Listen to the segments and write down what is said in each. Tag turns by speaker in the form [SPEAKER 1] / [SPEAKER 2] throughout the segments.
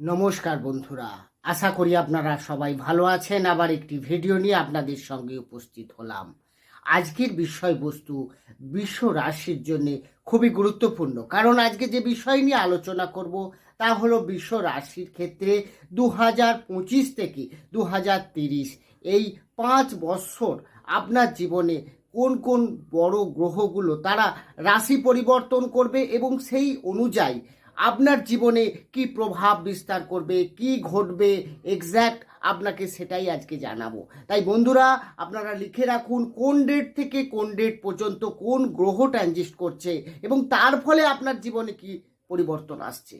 [SPEAKER 1] নমস্কার বন্ধুরা। আশা করি আপনারা সবাই ভালো আছেন। আবার একটি ভিডিও নিয়ে আপনাদের সঙ্গে উপস্থিত হলাম। আজকের বিষয়বস্তু বিশ্ব রাশির জন্য খুবই গুরুত্বপূর্ণ। কারণ আজকে যে বিষয় নিয়ে আলোচনা করব তা হলো বিশ্ব রাশির ক্ষেত্রে দু হাজার পঁচিশ থেকে দু এই পাঁচ বছর আপনার জীবনে কোন কোন বড় গ্রহগুলো তারা রাশি পরিবর্তন করবে এবং সেই অনুযায়ী আপনার জীবনে কি প্রভাব বিস্তার করবে, কি ঘটবে এক্স্যাক্ট আপনাকে সেটাই আজকে জানাব। তাই বন্ধুরা, আপনারা লিখে রাখুন কোন ডেট থেকে কোন ডেট পর্যন্ত কোন গ্রহ ট্রানজিস্ট করছে এবং তার ফলে আপনার জীবনে কি পরিবর্তন আসছে।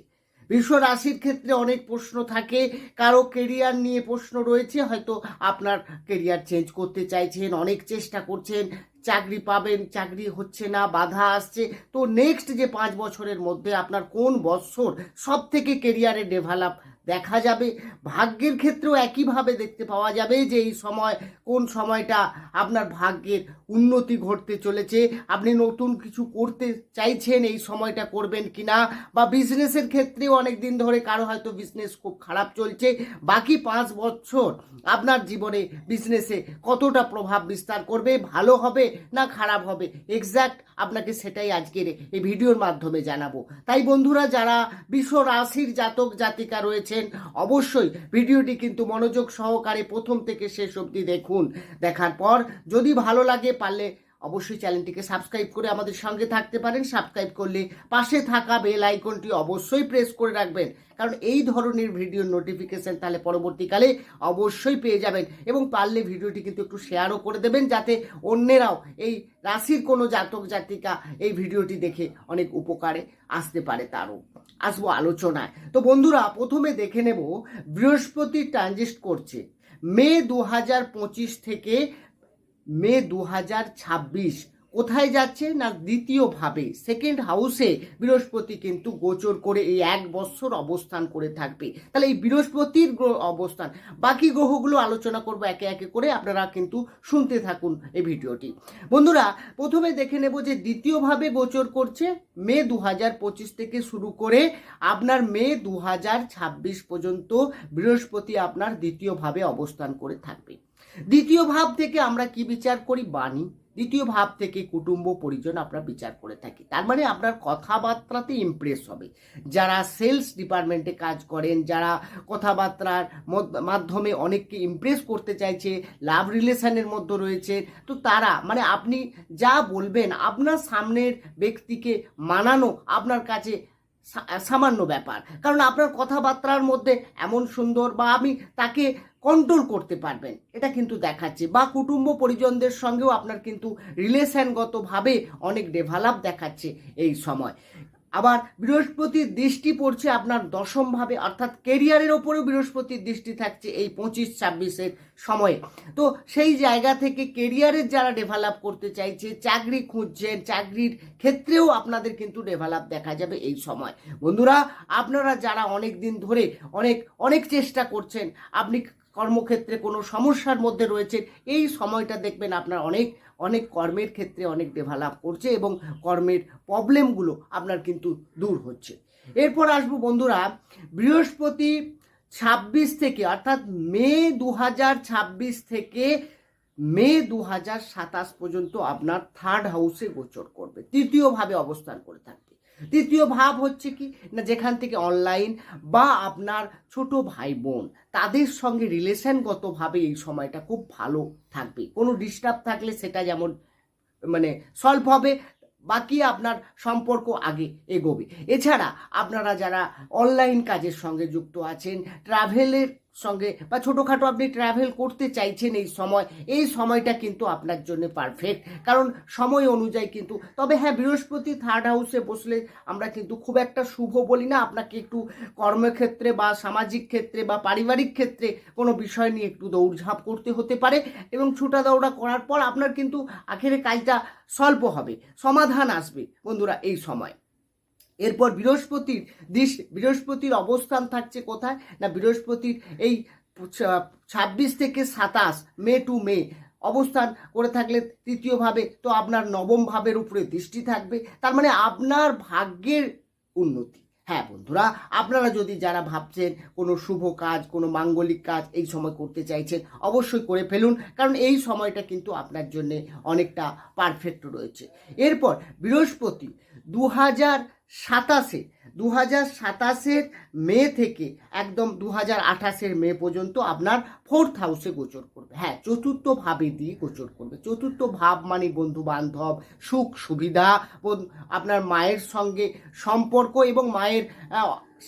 [SPEAKER 1] বিশ্ব রাশির ক্ষেত্রে অনেক প্রশ্ন থাকে। কারও কেরিয়ার নিয়ে প্রশ্ন রয়েছে, হয়তো আপনার কেরিয়ার চেঞ্জ করতে চাইছেন, অনেক চেষ্টা করছেন, চাকরি পাবেন, চাকরি হচ্ছে না, বাধা আসছে। তো নেক্সট যে পাঁচ বছরের মধ্যে আপনার কোন বছর সব থেকে কেরিয়ারে ডেভেলপ দেখা যাবে। ভাগ্যের ক্ষেত্রেও একইভাবে দেখতে পাওয়া যাবে যে এই সময়, কোন সময়টা আপনার ভাগ্যের উন্নতি ঘটতে চলেছে। আপনি নতুন কিছু করতে চাইছেন, এই সময়টা করবেন কি না বা বিজনেসের ক্ষেত্রেও অনেক দিন ধরে কারও হয়তো বিজনেস খুব খারাপ চলছে। বাকি পাঁচ বছর আপনার জীবনে বিজনেসে কতটা প্রভাব বিস্তার করবে? ভালো হবে না খারাপ হবে? এক্স্যাক্ট আপনাকে সেটাই আজকের এই ভিডিওর মাধ্যমে জানাব। তাই বন্ধুরা, যারা বিশ্ব রাশির জাতক জাতিকা রয়েছেন অবশ্যই ভিডিওটি কিন্তু মনোযোগ সহকারে প্রথম থেকে শেষ অবধি দেখুন। দেখার পর যদি ভালো লাগে পারলে অবশ্যই চ্যানেলটিকে সাবস্ক্রাইব করে আমাদের সঙ্গে থাকতে পারেন। সাবস্ক্রাইব করলে পাশে থাকা বেল আইকনটি অবশ্যই প্রেস করে রাখবেন। কারণ এই ধরনের ভিডিওর নোটিফিকেশন তাহলে পরবর্তীকালে অবশ্যই পেয়ে যাবেন এবং পারলে ভিডিওটি কিন্তু একটু শেয়ারও করে দেবেন যাতে অন্যেরাও এই রাশির কোনো জাতক, জাতিকা এই ভিডিওটি দেখে অনেক উপকারে আসতে পারে তারও। আসব আলোচনায়। তো বন্ধুরা, প্রথমে দেখে নেব বৃহস্পতি ট্রানজিস্ট করছে। মে দু হাজার পঁচিশ থেকে মে দু হাজার ছাব্বিশ। কোথায় যাচ্ছে না দ্বিতীয়ভাবে? সেকেন্ড হাউসে বৃহস্পতি কিন্তু গোচর করে এই এক বছর অবস্থান করে থাকবে। তাহলে এই বৃহস্পতির অবস্থান, বাকি গ্রহগুলো আলোচনা করব একে একে করে, আপনারা কিন্তু শুনতে থাকুন এই ভিডিওটি। বন্ধুরা, প্রথমে দেখে নেব যে দ্বিতীয়ভাবে গোচর করছে মে দু হাজার পঁচিশ থেকে শুরু করে আপনার মে দু হাজার ছাব্বিশ পর্যন্ত বৃহস্পতি আপনার দ্বিতীয়ভাবে অবস্থান করে থাকবে। দ্বিতীয় ভাব থেকে আমরা কি বিচার করি? বাণী। দ্বিতীয় ভাব থেকে কুটুম্ব পরিজন আমরা বিচার করে থাকি। তার মানে আপনার কথাবার্তাতে ইমপ্রেস হবে। যারা সেলস ডিপার্টমেন্টে কাজ করেন, যারা কথাবার্তার মাধ্যমে অনেককে ইমপ্রেস করতে চাইছে লাভ রিলেশনের মধ্যে রয়েছে, তো তারা মানে আপনি যা বলবেন, আপনার সামনের ব্যক্তিকে মানানো আপনার কাছে সামান্য ব্যাপার। কারণ আপনার কথাবার্তার মধ্যে এমন সুন্দর বা আমি তাকে কন্ট্রোল করতে পারবেন, এটা কিন্তু দেখাচ্ছে। বা কুটুম্ব পরিজনদের সঙ্গেও আপনার কিন্তু রিলেশনগতভাবে অনেক ডেভেলপ দেখাচ্ছে এই সময়। আবার বৃহস্পতির দৃষ্টি পড়ছে আপনার দশমভাবে, অর্থাৎ কেরিয়ারের ওপরেও বৃহস্পতির দৃষ্টি থাকছে এই পঁচিশ ছাব্বিশের সময়ে। তো সেই জায়গা থেকে কেরিয়ারের যারা ডেভেলপ করতে চাইছে, চাকরি খুঁজছেন, চাকরির ক্ষেত্রেও আপনাদের কিন্তু ডেভেলপ দেখা যাবে এই সময়। বন্ধুরা, আপনারা যারা অনেক দিন ধরে অনেক অনেক চেষ্টা করছেন, আপনি কর্মক্ষেত্রে কোনো সমস্যার মধ্যে রয়েছেন, এই সময়টা দেখবেন আপনার অনেক অনেক কর্মের ক্ষেত্রে অনেক ডেভেলপ করছে এবং কর্মের প্রবলেমগুলো আপনার কিন্তু দূর হচ্ছে। এরপর আসব বন্ধুরা, বৃহস্পতি ছাব্বিশ থেকে, অর্থাৎ মে দু হাজার ছাব্বিশ থেকে মে দু হাজার সাতাশ পর্যন্ত আপনার থার্ড হাউসে গোচর করবে। তৃতীয়ভাবে অবস্থান করে থাকবে। তৃতীয় ভাব হচ্ছে কি? না, যেখান থেকে অনলাইন বা আপনার ছোট ভাই বোন তাদের সঙ্গে রিলেশনগতভাবে এই সময়টা খুব ভালো থাকবে। কোনো ডিস্টার্ব থাকলে সেটা যেমন মানে সলভ হবে, বাকি আপনার সম্পর্ক আগে এগোবে। এছাড়া আপনারা যারা অনলাইন কাজের সঙ্গে যুক্ত আছেন ট্রাভেলের সঙ্গে বা ছোটোখাটো আপনি ট্রাভেল করতে চাইছেন এই সময়, এই সময়টা কিন্তু আপনার জন্য পারফেক্ট কারণ সময় অনুযায়ী কিন্তু, তবে হ্যাঁ বৃহস্পতি থার্ড হাউসে বসলে আমরা কিন্তু খুব একটা শুভ বলি না। আপনাকে একটু কর্মক্ষেত্রে বা সামাজিক ক্ষেত্রে বা পারিবারিক ক্ষেত্রে কোনো বিষয় নিয়ে একটু দৌড়ঝাঁপ করতে হতে পারে এবং ছোটা দৌড়া করার পর আপনার কিন্তু আখেরে কাজটা স্বল্প হবে, সমাধান আসবে বন্ধুরা এই সময়। এরপর বৃহস্পতির দিশ বৃহস্পতির অবস্থান থাকছে কোথায়? না, বৃহস্পতির এই ছাব্বিশ থেকে সাতাশ, মে টু মে অবস্থান করে থাকলে তৃতীয়ভাবে তো আপনার নবম ভাবের উপরে দৃষ্টি থাকবে। তার মানে আপনার ভাগ্যের উন্নতি। হ্যাঁ বন্ধুরা, আপনারা যদি যারা ভাবছেন কোনো শুভ কাজ, কোনো মাঙ্গলিক কাজ এই সময় করতে চাইছেন, অবশ্যই করে ফেলুন, কারণ এই সময়টা কিন্তু আপনার জন্যে অনেকটা পারফেক্ট রয়েছে। এরপর বৃহস্পতি দু হাজার সাতাশে দু হাজার সাতাশের মে থেকে একদম দু হাজার আঠাশের মে পর্যন্ত আপনার ফোর্থ হাউসে গোচর করবে। হ্যাঁ চতুর্থ ভাবে দিয়ে গোচর করবে। চতুর্থ ভাব মানে বন্ধু বান্ধব সুখ সুবিধা আপনার মায়ের সঙ্গে সম্পর্ক এবং মায়ের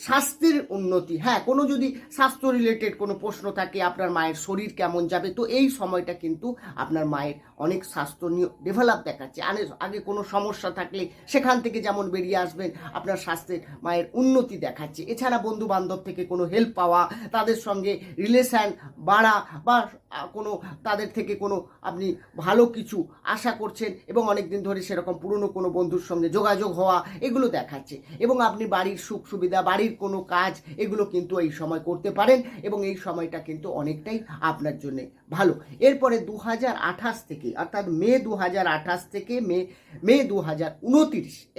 [SPEAKER 1] স্বাস্থ্যের উন্নতি। হ্যাঁ কোনো যদি স্বাস্থ্য রিলেটেড কোনো প্রশ্ন থাকে, আপনার মায়ের শরীর কেমন যাবে, তো এই সময়টা কিন্তু আপনার মায়ের অনেক স্বাস্থ্য নিয়ে ডেভেলপ দেখাচ্ছে। আনে- আগে কোনো সমস্যা থাকলে সেখান থেকে যেমন বেরিয়ে আসবেন, আপনার স্বাস্থ্যের মায়ের উন্নতি দেখাচ্ছে। এছাড়া বন্ধু বান্ধব থেকে কোনো হেল্প পাওয়া, তাদের সঙ্গে রিলেশন বাড়া বা কোনো, তাদের থেকে কোনো আপনি ভালো কিছু আশা করছেন এবং অনেক দিন ধরে সেরকম পুরনো কোনো বন্ধুর সঙ্গে যোগাযোগ হওয়া, এগুলো দেখাচ্ছে। এবং আপনি বাড়ির সুখ সুবিধা বাড়ির কোনো কাজ, এগুলো কিন্তু এই সময় করতে পারেন এবং এই সময়টা কিন্তু অনেকটাই আপনার জন্য ভালো। এরপরে দু হাজার আঠাশ থেকে, অর্থাৎ মে দু হাজার আঠাশ থেকে মে মে দু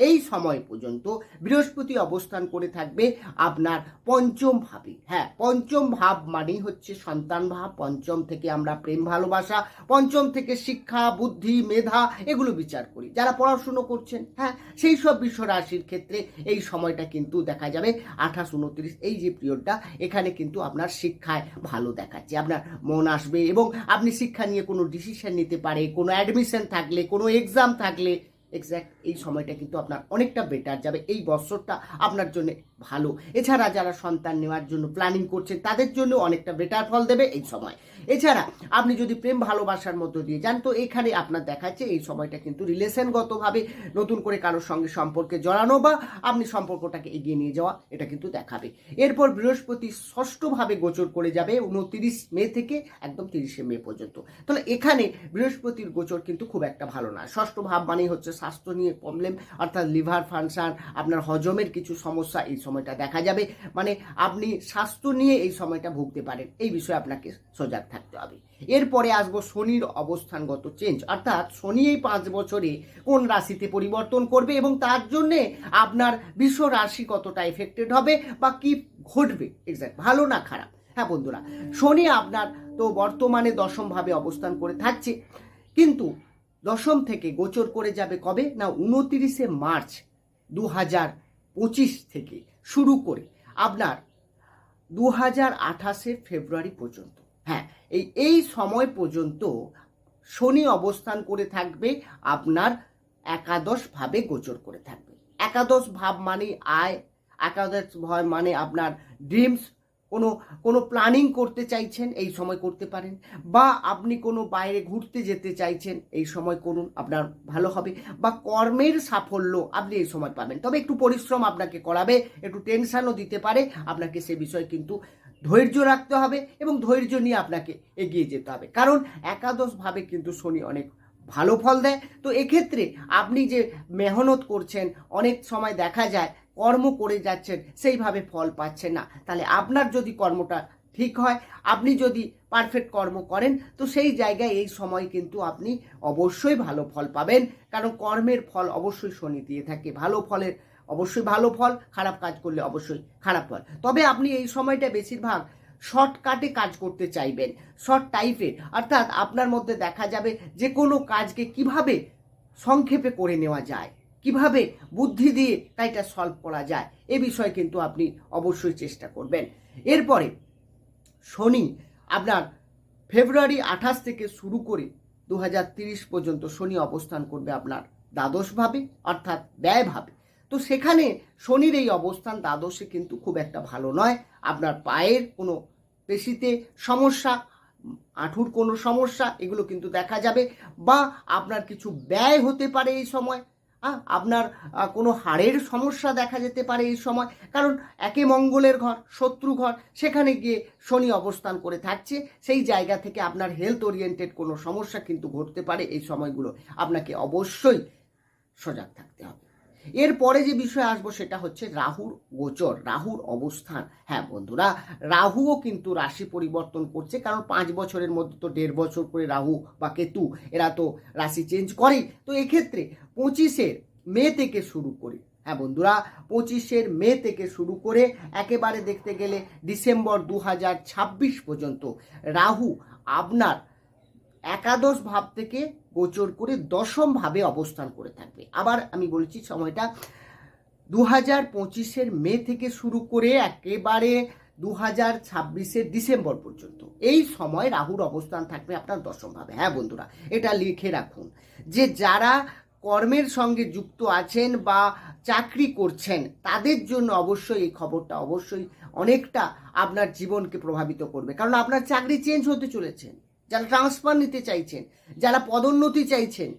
[SPEAKER 1] এই সময় পর্যন্ত বৃহস্পতি অবস্থান করে থাকবে আপনার পঞ্চম ভাবে হ্যাঁ পঞ্চম ভাব মানেই হচ্ছে সন্তান ভাব, পঞ্চম থেকে আমরা প্রেম ভালোবাসা, পঞ্চম থেকে শিক্ষা, বুদ্ধি, মেধা, এগুলো বিচার করি। যারা পড়াশুনো করছেন হ্যাঁ সেই সব বিশ্ব রাশির ক্ষেত্রে এই সময়টা কিন্তু দেখা যাবে আঠাশ, উনত্রিশ, এই যে পিরিয়ডটা এখানে কিন্তু আপনার শিক্ষায় ভালো দেখাচ্ছে, আপনার মন আসবে এবং আপনি শিক্ষা নিয়ে কোনো ডিসিশন নিতে পারে, কোনো অ্যাডমিশন থাকলে, কোনো এক্সাম থাকলে এক্স্যাক্ট এই সময়টা কিন্তু আপনার অনেকটা বেটার যাবে, এই বছরটা আপনার জন্য ভালো। এছাড়া যারা সন্তান নেওয়ার জন্য প্ল্যানিং করছেন, তাদের জন্য অনেকটা বেটার ফল দেবে এই সময়। এছাড়া, আপনি যদি প্রেম ভালোবাসার মধ্য দিয়ে যান, তো এখানে আপনার দেখাচ্ছে এই সময়টা কিন্তু রিলেশনগতভাবে নতুন করে কারোর সঙ্গে সম্পর্কে জড়ানো বা আপনি সম্পর্কটাকে এগিয়ে নিয়ে যাওয়া, এটা কিন্তু দেখাবে। এরপর বৃহস্পতি ষষ্ঠভাবে গোচর করে যাবে উনত্রিশ মে থেকে একদম তিরিশে মে পর্যন্ত। তাহলে এখানে বৃহস্পতির গোচর কিন্তু খুব একটা ভালো না। ষষ্ঠ ভাব মানেই হচ্ছে স্বাস্থ্য নিয়ে প্রবলেম অর্থাৎ লিভার ফাংশন আপনার হজমের কিছু সমস্যা, এই সময়টা দেখা যাবে। মানে আপনি স্বাস্থ্য নিয়ে এই সময়টা ভুগতে পারেন, এই বিষয়ে আপনাকে সজাগ থাকতে হবে। এরপরে আসব শনির অবস্থানগত চেঞ্জ অর্থাৎ শনি এই পাঁচ বছরে কোন রাশিতে পরিবর্তন করবে এবং তার জন্যে আপনার বিশ্ব রাশি কতটা এফেক্টেড হবে বা কি ঘটবে? এক্স্যাক্ট ভালো না খারাপ? হ্যাঁ বন্ধুরা, শনি আপনার তো বর্তমানে দশমভাবে অবস্থান করে থাকছে। কিন্তু দশম থেকে গোচর করে যাবে কবে? না, উনতিরিশে মার্চ দু হাজার পঁচিশ থেকে শুরু করে। আপনার দু হাজার আঠাশে ফেব্রুয়ারি পর্যন্ত। এই এই সময় পর্যন্ত শনি অবস্থান করে থাকবে, আপনার একাদশ ভাবে গোচর করে থাকবে। একাদশ ভাব মানে আয়, একাদশ ভাব মানে আপনার ড্রিমস কোনো কোনো প্ল্যানিং করতে চাইছেন, এই সময় করতে পারেন। বা আপনি কোনো বাইরে ঘুরতে যেতে চাইছেন, এই সময় করুন, আপনার ভালো হবে। বা কর্মের সাফল্য আপনি এই সময় পাবেন। তবে একটু পরিশ্রম আপনাকে করাবে, একটু টেনশনও দিতে পারে। আপনাকে সে বিষয়ে কিন্তু ধৈর্য রাখতে হবে এবং ধৈর্য নিয়ে আপনাকে এগিয়ে যেতে হবে। কারণ একাদশভাবে কিন্তু শনি অনেক ভালো ফল দেয়। তো এক্ষেত্রে আপনি যে মেহনত করছেন, অনেক সময় দেখা যায় কর্ম করে যাচ্ছেন, সেইভাবে ফল পাচ্ছেন না। তাহলে আপনার যদি কর্মটা ঠিক হয়, আপনি যদি পারফেক্ট কর্ম করেন, তো সেই জায়গায় এই সময় কিন্তু আপনি অবশ্যই ভালো ফল পাবেন। কারণ কর্মের ফল অবশ্যই শনি দিয়ে থাকে। ভালো ফলের অবশ্যই ভালো ফল, খারাপ কাজ করলে অবশ্যই খারাপ ফল। তবে আপনি এই সময়টা বেশিরভাগ শর্টকাটে কাজ করতে চাইবেন শর্ট টাইপের অর্থাৎ আপনার মধ্যে দেখা যাবে যে কোনো কাজকে কীভাবে সংক্ষেপে করে নেওয়া যায়, কীভাবে বুদ্ধি দিয়ে কাজটা সলভ করা যায়, এ বিষয়ে কিন্তু আপনি অবশ্যই চেষ্টা করবেন। এরপরে শনি আপনার ফেব্রুয়ারি আঠাশ থেকে শুরু করে দু পর্যন্ত শনি অবস্থান করবে আপনার দ্বাদশভাবে অর্থাৎ ব্যয়ভাবে তো সেখানে শনির এই অবস্থান দ্বাদশে কিন্তু খুব একটা ভালো নয়। আপনার পায়ের কোনো পেশিতে সমস্যা আঁঠুর কোনো সমস্যা এগুলো কিন্তু দেখা যাবে বা আপনার কিছু ব্যয় হতে পারে এই সময়। আহ, আপনার কোনো হাড়ের সমস্যা দেখা যেতে পারে এই সময়। কারণ একে মঙ্গলের ঘর শত্রু ঘর সেখানে গিয়ে শনি অবস্থান করে থাকছে। সেই জায়গা থেকে আপনার হেলথ ওরিয়েন্টেড কোনো সমস্যা কিন্তু ঘটতে পারে এই সময়গুলো। আপনাকে অবশ্যই সজাগ থাকতে হবে। এরপরে যে বিষয় আসব সেটা হচ্ছে রাহুর গোচর, রাহুর অবস্থান। হ্যাঁ বন্ধুরা, রাহুও কিন্তু রাশি পরিবর্তন করছে, কারণ পাঁচ বছরের মধ্যে তো দেড় বছর করে রাহু বা কেতু, এরা তো রাশি চেঞ্জ করেই। তো এক্ষেত্রে পঁচিশের মে থেকে শুরু করে হ্যাঁ বন্ধুরা, পঁচিশের মে থেকে শুরু করে একেবারে দেখতে গেলে ডিসেম্বর দু পর্যন্ত রাহু আপনার একাদশ ভাব থেকে গোচর করে দশম ভাবে অবস্থান করে থাকবে। আবার আমি বলছি সময়টা দু হাজার পঁচিশের মে থেকে শুরু করে একেবারে দু হাজার ছাব্বিশের ডিসেম্বর পর্যন্ত। এই সময় রাহুর অবস্থান থাকবে আপনার দশম ভাবে। হ্যাঁ বন্ধুরা, এটা লিখে রাখুন যে যারা কর্মের সঙ্গে যুক্ত আছেন বা চাকরি করছেন, তাদের জন্য অবশ্যই এই খবরটা অবশ্যই অনেকটা আপনার জীবনকে প্রভাবিত করবে। কারণ আপনার চাকরি চেঞ্জ হতে চলেছেন যারা ট্রান্সফার নিতে চাইছেন, যারা পদোন্নতি চাইছেন,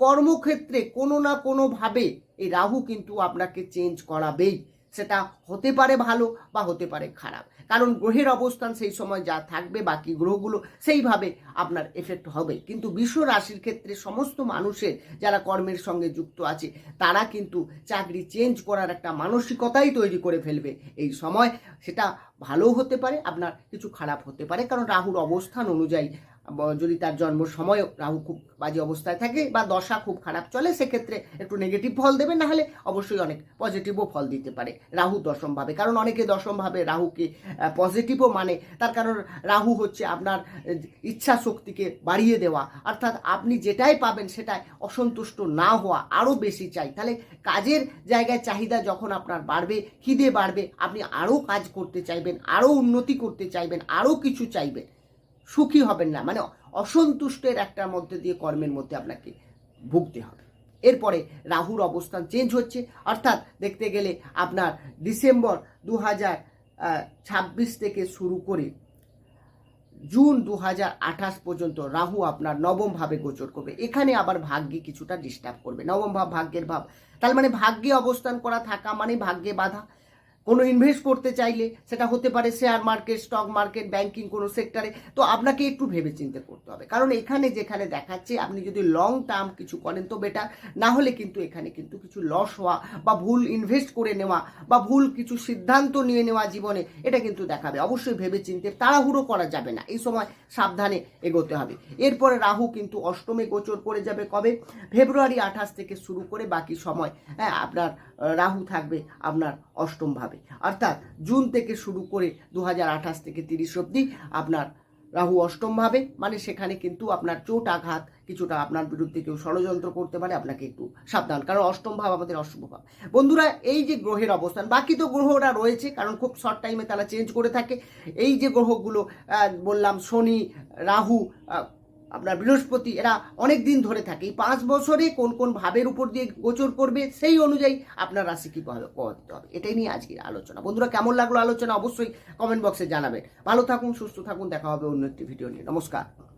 [SPEAKER 1] কর্মক্ষেত্রে কোনো না কোনোভাবে এই রাহু কিন্তু আপনাকে চেঞ্জ করাবেই। সেটা হতে পারে ভালো বা হতে পারে খারাপ। কারণ গ্রহের অবস্থান সেই সময় যা থাকবে, বাকি গ্রহগুলো সেইভাবে আপনার এফেক্ট হবে। কিন্তু বিশ্ব রাশির ক্ষেত্রে সমস্ত মানুষের যারা কর্মের সঙ্গে যুক্ত আছে, তারা কিন্তু চাকরি চেঞ্জ করার একটা মানসিকতাই তৈরি করে ফেলবে এই সময়। সেটা ভালো হতে পারে, আপনার কিছু খারাপ হতে পারে। কারণ রাহুর অবস্থান অনুযায়ী যদি তার জন্ম সময় রাহু খুব বাজে অবস্থায় থাকে বা দশা খুব খারাপ চলে, সেক্ষেত্রে একটু নেগেটিভ ফল দেবে, না হলে অবশ্যই অনেক পজিটিভও ফল দিতে পারে। রাহু দশমভাবে কারণ অনেকে দশমভাবে রাহুকে পজিটিভও মানে তার কারণ রাহু হচ্ছে আপনার ইচ্ছা শক্তিকে বাড়িয়ে দেওয়া। অর্থাৎ আপনি যেটাই পাবেন সেটাই অসন্তুষ্ট না হওয়া আরও বেশি চাই। তাহলে কাজের জায়গায় চাহিদা যখন আপনার বাড়বে, খিদে বাড়বে, আপনি আরও কাজ করতে চাইবেন, আরও উন্নতি করতে চাইবেন, আরও কিছু চাইবেন। সুখী হবেন না। মানে অসন্তুষ্টের একটার মধ্যে দিয়ে কর্মের মধ্যে আপনাকে ভুগতে হবে। এরপরে রাহুর অবস্থান চেঞ্জ হচ্ছে। অর্থাৎ দেখতে গেলে আপনার ডিসেম্বর দু ছাব্বিশ থেকে শুরু করে জুন দু আঠাশ পর্যন্ত রাহু আপনার নবম ভাবে গোচর করবে। এখানে আবার ভাগ্যে কিছুটা ডিস্টার্ব করবে। নবম ভাব ভাগ্যের ভাব। তার মানে ভাগ্যে অবস্থান করা, থাকা মানে ভাগ্যে বাধা। কোনো ইনভেস্ট করতে চাইলে সেটা হতে পারে share market stock market banking কোনো সেক্টরে তো আপনাকে একটু ভেবে চিন্তে করতে হবে। কারণ এখানে যেখানে দেখাচ্ছে, আপনি যদি লং টার্ম কিছু করেন তো বেটার না হলে কিন্তু এখানে কিন্তু কিছু লস হওয়া বা ভুল ইনভেস্ট করে নেওয়া বা ভুল কিছু সিদ্ধান্ত নিয়ে নেওয়া জীবনে এটা কিন্তু দেখাবে। অবশ্যই ভেবে চিনতে তাড়াহুড়ো করা যাবে না। এই সময় সাবধানে এগোতে হবে। এরপরে রাহু কিন্তু অষ্টমে গোচর করে যাবে কবে? ফেব্রুয়ারি আঠাশ থেকে শুরু করে বাকি সময়। হ্যাঁ আপনার রাহু থাকবে আপনার অষ্টম ভাবে অর্থাৎ জুন থেকে শুরু করে দু থেকে তিরিশ অবধি আপনার রাহু অষ্টম ভাবে মানে সেখানে কিন্তু আপনার চোট আঘাত কিছুটা আপনার বিরুদ্ধে কেউ ষড়যন্ত্র করতে পারে, আপনাকে একটু সাবধান। কারণ অষ্টম ভাব আমাদের অশুভ ভাব বন্ধুরা, এই যে গ্রহের অবস্থান, বাকি তো গ্রহরা রয়েছে, কারণ খুব শর্ট টাইমে তারা চেঞ্জ করে থাকে। এই যে গ্রহগুলো বললাম শনি, রাহু আপনার বৃহস্পতি, এরা অনেক দিন ধরে থাকে। এই পাঁচ বছরে কোন কোন ভাবের উপর দিয়ে গোচর করবে, সেই অনুযায়ী আপনার রাশি কী করতে হবে। এটাই নিয়ে আজকের আলোচনা। বন্ধুরা, কেমন লাগল আলোচনা? অবশ্যই কমেন্ট বক্সে জানাবেন। ভালো থাকুন, সুস্থ থাকুন। দেখা হবে অন্য একটি ভিডিও নিয়ে। নমস্কার।